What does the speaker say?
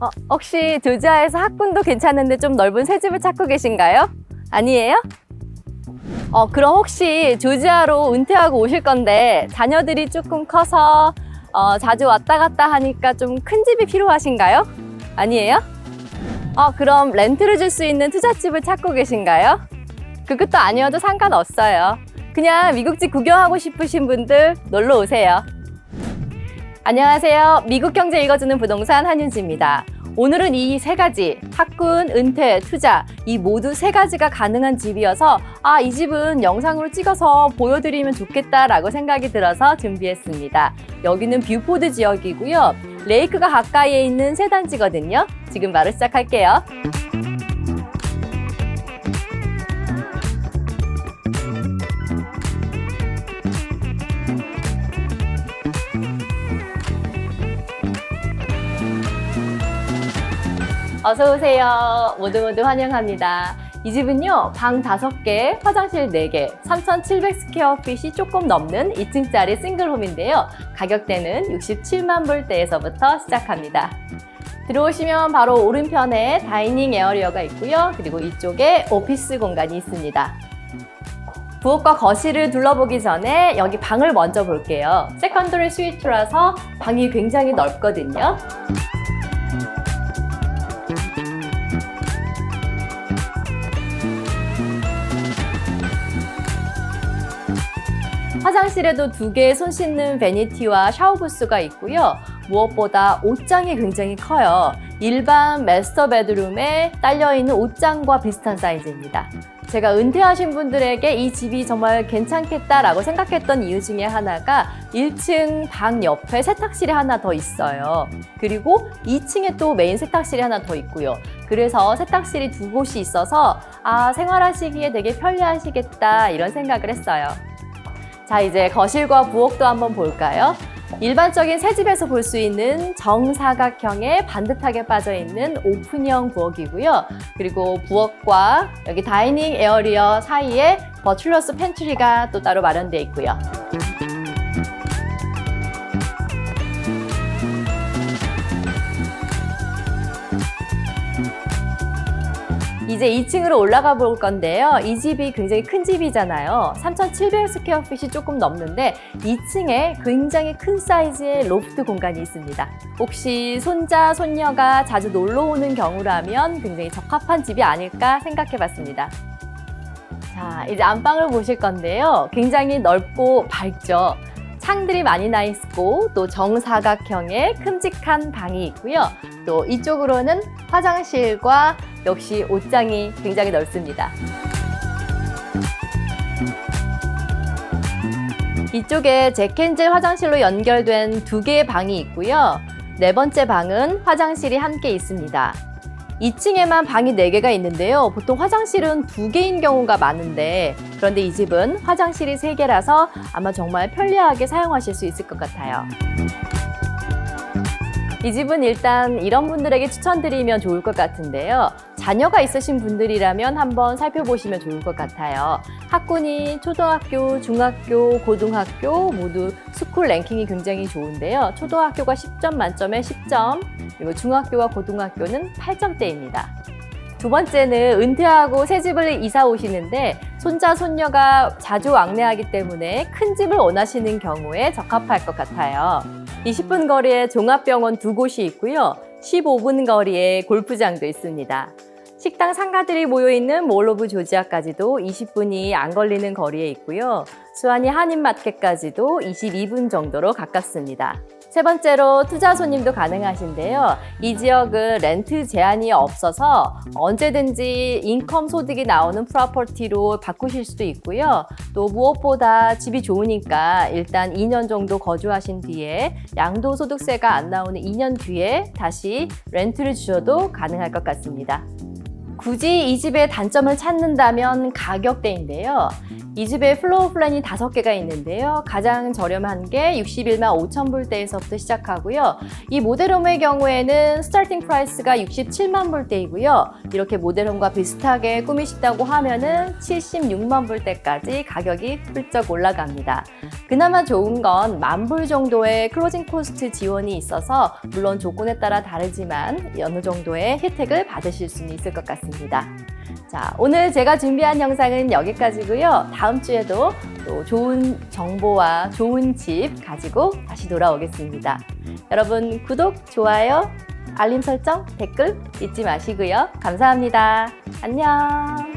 어, 혹시 조지아에서 학군도 괜찮은데 좀 넓은 새 집을 찾고 계신가요? 아니에요? 어, 그럼 혹시 조지아로 은퇴하고 오실 건데 자녀들이 조금 커서 어, 자주 왔다 갔다 하니까 좀 큰 집이 필요하신가요? 아니에요? 어, 그럼 렌트를 줄 수 있는 투자집을 찾고 계신가요? 그것도 아니어도 상관없어요. 그냥 미국집 구경하고 싶으신 분들 놀러 오세요. 안녕하세요. 미국 경제 읽어주는 부동산 한윤지입니다. 오늘은 이 세 가지, 학군, 은퇴, 투자, 이 모두 세 가지가 가능한 집이어서, 아, 이 집은 영상으로 찍어서 보여드리면 좋겠다라고 생각이 들어서 준비했습니다. 여기는 뷰포드 지역이고요. 레이크가 가까이에 있는 세 단지거든요. 지금 바로 시작할게요. 어서 오세요. 모두 모두 환영합니다. 이 집은요, 방 5개, 화장실 4개, 3,700 스퀘어핏이 조금 넘는 2층짜리 싱글홈인데요. 가격대는 67만 불대에서부터 시작합니다. 들어오시면 바로 오른편에 다이닝 에어리어가 있고요. 그리고 이쪽에 오피스 공간이 있습니다. 부엌과 거실을 둘러보기 전에 여기 방을 먼저 볼게요. 세컨더리 스위트라서 방이 굉장히 넓거든요. 화장실에도 두 개의 손 씻는 베니티와 샤워 부스가 있고요. 무엇보다 옷장이 굉장히 커요. 일반 마스터 베드룸에 딸려있는 옷장과 비슷한 사이즈입니다. 제가 은퇴하신 분들에게 이 집이 정말 괜찮겠다라고 생각했던 이유 중에 하나가 1층 방 옆에 세탁실이 하나 더 있어요. 그리고 2층에 또 메인 세탁실이 하나 더 있고요. 그래서 세탁실이 두 곳이 있어서 아, 생활하시기에 되게 편리하시겠다 이런 생각을 했어요. 자, 이제 거실과 부엌도 한번 볼까요? 일반적인 새 집에서 볼 수 있는 정사각형의 반듯하게 빠져 있는 오픈형 부엌이고요. 그리고 부엌과 여기 다이닝 에어리어 사이에 버출러스 팬트리가 또 따로 마련되어 있고요. 이제 2층으로 올라가 볼 건데요. 이 집이 굉장히 큰 집이잖아요. 3,700 스퀘어핏이 조금 넘는데 2층에 굉장히 큰 사이즈의 로프트 공간이 있습니다. 혹시 손자, 손녀가 자주 놀러 오는 경우라면 굉장히 적합한 집이 아닐까 생각해 봤습니다. 자, 이제 안방을 보실 건데요. 굉장히 넓고 밝죠. 창들이 많이 나 있고 또 정사각형의 큼직한 방이 있고요. 또 이쪽으로는 화장실과 역시 옷장이 굉장히 넓습니다. 이쪽에 잭켄젤 화장실로 연결된 두 개의 방이 있고요. 네 번째 방은 화장실이 함께 있습니다. 2층에만 방이 4개가 있는데요. 보통 화장실은 2개인 경우가 많은데 그런데 이 집은 화장실이 3개라서 아마 정말 편리하게 사용하실 수 있을 것 같아요. 이 집은 일단 이런 분들에게 추천드리면 좋을 것 같은데요. 자녀가 있으신 분들이라면 한번 살펴보시면 좋을 것 같아요. 학군이 초등학교, 중학교, 고등학교 모두 스쿨 랭킹이 굉장히 좋은데요. 초등학교가 10점 만점에 10점, 그리고 중학교와 고등학교는 8점대입니다. 두 번째는 은퇴하고 새 집을 이사 오시는데 손자, 손녀가 자주 왕래하기 때문에 큰 집을 원하시는 경우에 적합할 것 같아요. 20분 거리에 종합병원 두 곳이 있고요. 15분 거리에 골프장도 있습니다. 식당 상가들이 모여있는 몰 오브 조지아까지도 20분이 안 걸리는 거리에 있고요. 수완이 한인마켓까지도 22분 정도로 가깝습니다. 세 번째로 투자 손님도 가능하신데요. 이 지역은 렌트 제한이 없어서 언제든지 인컴 소득이 나오는 프로퍼티로 바꾸실 수도 있고요. 또 무엇보다 집이 좋으니까 일단 2년 정도 거주하신 뒤에 양도소득세가 안 나오는 2년 뒤에 다시 렌트를 주셔도 가능할 것 같습니다. 굳이 이 집의 단점을 찾는다면 가격대인데요. 이 집에 플로어 플랜이 다섯 개가 있는데요. 가장 저렴한 게 61만 5천 불대에서부터 시작하고요. 이 모델홈의 경우에는 스타팅 프라이스가 67만 불대이고요. 이렇게 모델홈과 비슷하게 꾸미신다고 하면은 76만 불대까지 가격이 훌쩍 올라갑니다. 그나마 좋은 건 만 불 정도의 클로징 코스트 지원이 있어서 물론 조건에 따라 다르지만 어느 정도의 혜택을 받으실 수는 있을 것 같 습니다. 자, 오늘 제가 준비한 영상은 여기까지고요. 다음 주에도 또 좋은 정보와 좋은 집 가지고 다시 돌아오겠습니다. 여러분 구독, 좋아요, 알림 설정, 댓글 잊지 마시고요. 감사합니다. 안녕.